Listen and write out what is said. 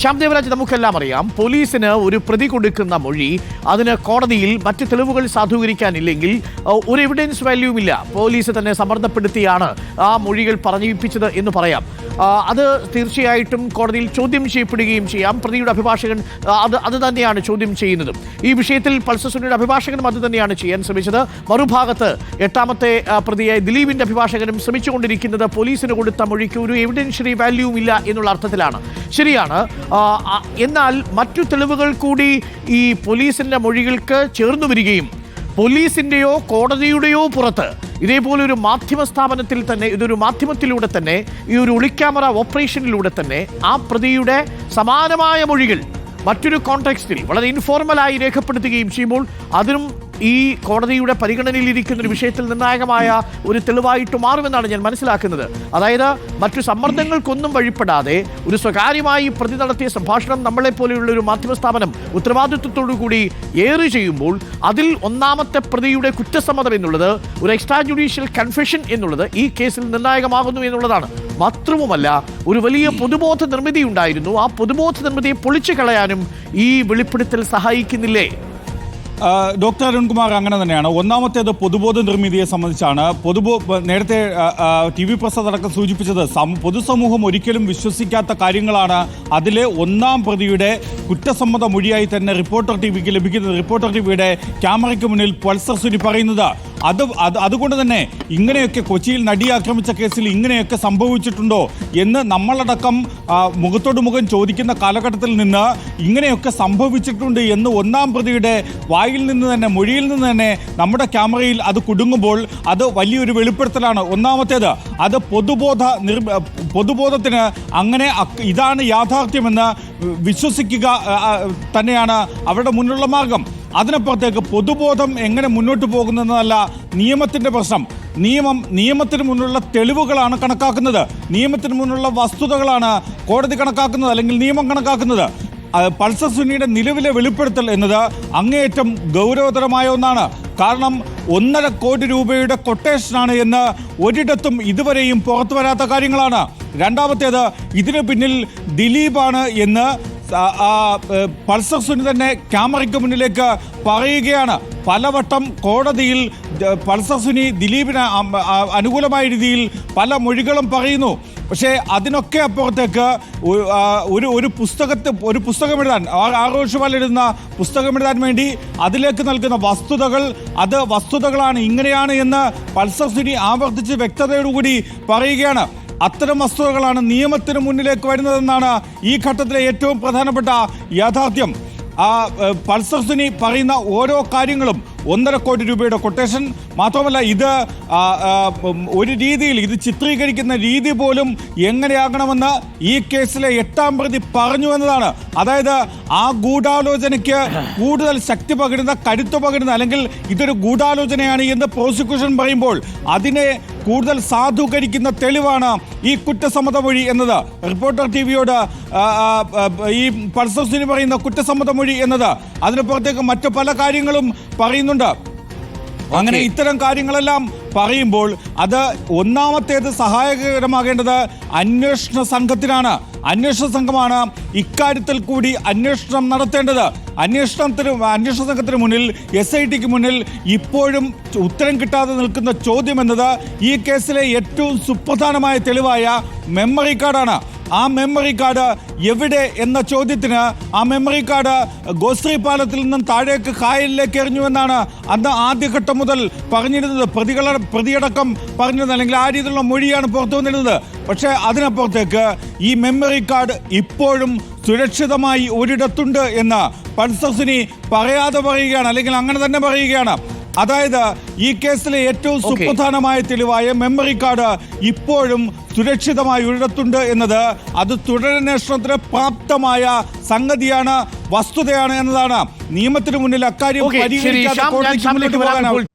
ശ്യാം ദേവരാജ് നമുക്കെല്ലാം അറിയാം പോലീസിന് ഒരു പ്രതി കൊടുക്കുന്ന മൊഴി അതിന് കോടതിയിൽ മറ്റ് തെളിവുകൾ സാധൂകരിക്കാനില്ലെങ്കിൽ ഒരു എവിഡൻസ് വാല്യൂമില്ല പോലീസ് തന്നെ സമ്മർദ്ദപ്പെടുത്തിയാണ് ആ മൊഴികൾ പറഞ്ഞിപ്പിച്ചത് എന്ന് പറയാം. അത് തീർച്ചയായിട്ടും കോടതിയിൽ ചോദ്യം ചെയ്യപ്പെടുകയും ചെയ്യാം. പ്രതിയുടെ അഭിഭാഷകൻ അത് അത് തന്നെയാണ് ചോദ്യം ചെയ്യുന്നത്. ഈ വിഷയത്തിൽ പൾസസുനിയുടെ അഭിഭാഷകനും അത് തന്നെയാണ് ചെയ്യാൻ ശ്രമിച്ചത്. മറുഭാഗത്ത് എട്ടാമത്തെ പ്രതിയായ ദിലീപിന്റെ അഭിഭാഷകനും ശ്രമിച്ചുകൊണ്ടിരിക്കുന്നത് പോലീസിന് കൊടുത്ത മൊഴിക്ക് ഒരു എവിഡൻഷ്യറി വാല്യൂവും ഇല്ല എന്നുള്ള അർത്ഥത്തിലാണ്. ശരിയാണ്. എന്നാൽ മറ്റു തെളിവുകൾ കൂടി ഈ പോലീസിന്റെ മൊഴികൾക്ക് ചേർന്നു വരികയും പോലീസിന്റെയോ കോടതിയുടെയോ പുറത്ത് ഇതേപോലെ ഒരു മാധ്യമ സ്ഥാപനത്തിൽ തന്നെ ഇതൊരു മാധ്യമത്തിലൂടെ തന്നെ ഈ ഒരു ഒളിക്യാമറ ഓപ്പറേഷനിലൂടെ തന്നെ ആ പ്രതിയുടെ സമാനമായ മൊഴികൾ മറ്റൊരു കോണ്ടെക്സ്റ്റിൽ വളരെ ഇൻഫോർമലായി രേഖപ്പെടുത്തുകയും ചെയ്യുമ്പോൾ അതിനും ഈ കോടതിയുടെ പരിഗണനയിലിരിക്കുന്ന ഒരു വിഷയത്തിൽ നിർണായകമായ ഒരു തെളിവായിട്ട് മാറുമെന്നാണ് ഞാൻ മനസ്സിലാക്കുന്നത്. അതായത് മറ്റു സമ്മർദ്ദങ്ങൾക്കൊന്നും വഴിപ്പെടാതെ ഒരു സ്വകാര്യമായി പ്രതി നടത്തിയ സംഭാഷണം നമ്മളെ പോലെയുള്ള ഒരു മാധ്യമ സ്ഥാപനം ഉത്തരവാദിത്വത്തോടു കൂടി ഏറി ചെയ്യുമ്പോൾ അതിൽ ഒന്നാമത്തെ പ്രതിയുടെ കുറ്റസമ്മതം എന്നുള്ളത് ഒരു എക്സ്ട്രാ ജുഡീഷ്യൽ കൺഫെഷൻ എന്നുള്ളത് ഈ കേസിൽ നിർണായകമാകുന്നു എന്നുള്ളതാണ്. മാത്രവുമല്ല ഒരു വലിയ പൊതുബോധ നിർമ്മിതി ഉണ്ടായിരുന്നു. ആ പൊതുബോധ നിർമ്മിതിയെ പൊളിച്ചു കളയാനും ഈ വെളിപ്പെടുത്തൽ സഹായിക്കുന്നില്ലേ? ഡോക്ടർ അരുൺകുമാർ അങ്ങനെ തന്നെയാണ്. ഒന്നാമത്തേത് പൊതുബോധ നിർമ്മിതിയെ സംബന്ധിച്ചാണ്. പൊതുബോ നേരത്തെ ടി വി പ്രസാദ് അടക്കം സൂചിപ്പിച്ചത് പൊതുസമൂഹം ഒരിക്കലും വിശ്വസിക്കാത്ത കാര്യങ്ങളാണ്. അതിലെ ഒന്നാം പ്രതിയുടെ കുറ്റസമ്മത മൊഴിയായി തന്നെ റിപ്പോർട്ടർ ടി വിക്ക് ലഭിക്കുന്നത്. റിപ്പോർട്ടർ ടി വിയുടെ ക്യാമറയ്ക്ക് മുന്നിൽ പൾസർ സുനി പറയുന്നത് അത് അത് അതുകൊണ്ട് തന്നെ ഇങ്ങനെയൊക്കെ കൊച്ചിയിൽ നടി ആക്രമിച്ച കേസിൽ ഇങ്ങനെയൊക്കെ സംഭവിച്ചിട്ടുണ്ടോ എന്ന് നമ്മളടക്കം മുഖത്തോട് മുഖം ചോദിക്കുന്ന കാലഘട്ടത്തിൽ നിന്ന് ഇങ്ങനെയൊക്കെ സംഭവിച്ചിട്ടുണ്ട് എന്ന് ഒന്നാം പ്രതിയുടെ വായിൽ നിന്ന് തന്നെ മൊഴിയിൽ നിന്ന് തന്നെ നമ്മുടെ ക്യാമറയിൽ അത് കുടുങ്ങുമ്പോൾ അത് വലിയൊരു വെളിപ്പെടുത്തലാണ്. ഒന്നാമത്തേത് അത് പൊതുബോധ നിർ പൊതുബോധത്തിന് അങ്ങനെ ഇതാണ് യാഥാർത്ഥ്യമെന്ന് വിശ്വസിക്കുക തന്നെയാണ് അവരുടെ മുന്നിലുള്ള മാർഗം. അതിനപ്പുറത്തേക്ക് പൊതുബോധം എങ്ങനെ മുന്നോട്ട് പോകുന്നതെന്നല്ല നിയമത്തിന്റെ പ്രശ്നം. നിയമം നിയമത്തിന് മുന്നിലുള്ള തെളിവുകളാണ് കണക്കാക്കുന്നത്. നിയമത്തിന് മുന്നിലുള്ള വസ്തുതകളാണ് കോടതി കണക്കാക്കുന്നത് അല്ലെങ്കിൽ നിയമം കണക്കാക്കുന്നത്. പൾസർ സുനിയുടെ നിലവിലെ വെളിപ്പെടുത്തൽ എന്നത് അങ്ങേയറ്റം ഗൗരവതരമായ ഒന്നാണ്. കാരണം ഒന്നര കോടി രൂപയുടെ കൊട്ടേഷനാണ് എന്ന് ഒരിടത്തും ഇതുവരെയും പുറത്തു വരാത്ത കാര്യങ്ങളാണ്. രണ്ടാമത്തേത് ഇതിന് പിന്നിൽ ദിലീപാണ് എന്ന് പൾസർ സുനി തന്നെ ക്യാമറയ്ക്ക് മുന്നിലേക്ക് പറയുകയാണ്. പലവട്ടം കോടതിയിൽ പൾസർ സുനി ദിലീപിന് അനുകൂലമായ രീതിയിൽ പല മൊഴികളും പറയുന്നു. പക്ഷേ അതിനൊക്കെ അപ്പുറത്തേക്ക് ഒരു ഒരു പുസ്തകത്തെ ഒരു പുസ്തകം എഴുതാൻ ആഘോഷപാൽ എഴുതുന്ന പുസ്തകം എഴുതാൻ വേണ്ടി അതിലേക്ക് നൽകുന്ന വസ്തുതകൾ അത് വസ്തുതകളാണ് ഇങ്ങനെയാണ് എന്ന് പൾസർ സുനി ആവർത്തിച്ച് വ്യക്തതയോടുകൂടി പറയുകയാണ്. അത്തരം വസ്തുതകളാണ് നിയമത്തിന് മുന്നിലേക്ക് വരുന്നതെന്നാണ് ഈ ഘട്ടത്തിലെ ഏറ്റവും പ്രധാനപ്പെട്ട യാഥാർത്ഥ്യം. ആ പൾസർ സുനി പറയുന്ന ഓരോ കാര്യങ്ങളും ഒന്നര കോടി രൂപയുടെ കൊട്ടേഷൻ മാത്രമല്ല ഇത് ഒരു രീതിയിൽ ഇത് ചിത്രീകരിക്കുന്ന രീതി പോലും എങ്ങനെയാകണമെന്ന് ഈ കേസിലെ എട്ടാം പ്രതി പറഞ്ഞു എന്നതാണ്. അതായത് ആ ഗൂഢാലോചനയ്ക്ക് കൂടുതൽ ശക്തി പകരുന്ന കരുത്തു പകരുന്ന അല്ലെങ്കിൽ ഇതൊരു ഗൂഢാലോചനയാണ് എന്ന് പ്രോസിക്യൂഷൻ പറയുമ്പോൾ അതിനെ കൂടുതൽ സാധൂകരിക്കുന്ന തെളിവാണ് ഈ കുറ്റസമ്മത മൊഴി എന്നത്. റിപ്പോർട്ടർ ടി വിയോട് ഈ പൾസർ പറയുന്ന കുറ്റസമ്മത മൊഴി എന്നത്. അതിന് പുറത്തേക്ക് മറ്റു പല കാര്യങ്ങളും പറയുന്നുണ്ട്. അങ്ങനെ ഇത്തരം കാര്യങ്ങളെല്ലാം പറയുമ്പോൾ അത് ഒന്നാമത്തേത് സഹായകരമാകേണ്ടത് അന്വേഷണ സംഘത്തിനാണ്. അന്വേഷണ സംഘമാണ് ഇക്കാര്യത്തിൽ കൂടി അന്വേഷണം നടത്തേണ്ടത്. അന്വേഷണത്തിന് അന്വേഷണ സംഘത്തിന് മുന്നിൽ എസ് ഐ ടിക്ക് മുന്നിൽ ഇപ്പോഴും ഉത്തരം കിട്ടാതെ നിൽക്കുന്ന ചോദ്യം എന്നത് ഈ കേസിലെ ഏറ്റവും സുപ്രധാനമായ തെളിവായ മെമ്മറി കാർഡാണ് ആ മെമ്മറി കാർഡ് എവിടെ എന്ന ചോദ്യത്തിന് ആ മെമ്മറി കാർഡ് ഗോശ്രീ പാലത്തിൽ നിന്നും താഴേക്ക് കായലിലേക്ക് എറിഞ്ഞുവെന്നാണ് അന്ന് ആദ്യഘട്ടം മുതൽ പറഞ്ഞിരുന്നത്. പ്രതികള പ്രതിയടക്കം പറഞ്ഞിരുന്നത്. അല്ലെങ്കിൽ ആ രീതിയിലുള്ള മൊഴിയാണ് പുറത്തു വന്നിരുന്നത്. പക്ഷേ അതിനപ്പുറത്തേക്ക് ഈ മെമ്മറി കാർഡ് ഇപ്പോഴും സുരക്ഷിതമായി ഒരിടത്തുണ്ട് എന്ന് പൾസസിനി പറയാതെ പറയുകയാണ്. അല്ലെങ്കിൽ അങ്ങനെ തന്നെ പറയുകയാണ്. അതായത് ഈ കേസിലെ ഏറ്റവും സുപ്രധാനമായ തെളിവായ മെമ്മറി കാർഡ് ഇപ്പോഴും സുരക്ഷിതമായി ഒരിടത്തുണ്ട് എന്നത് അത് തുടരന്വേഷണത്തിന് പ്രാപ്തമായ സംഗതിയാണ് വസ്തുതയാണ് എന്നതാണ്. നിയമത്തിന് മുന്നിൽ അക്കാര്യം പരിഹരിക്കാതെ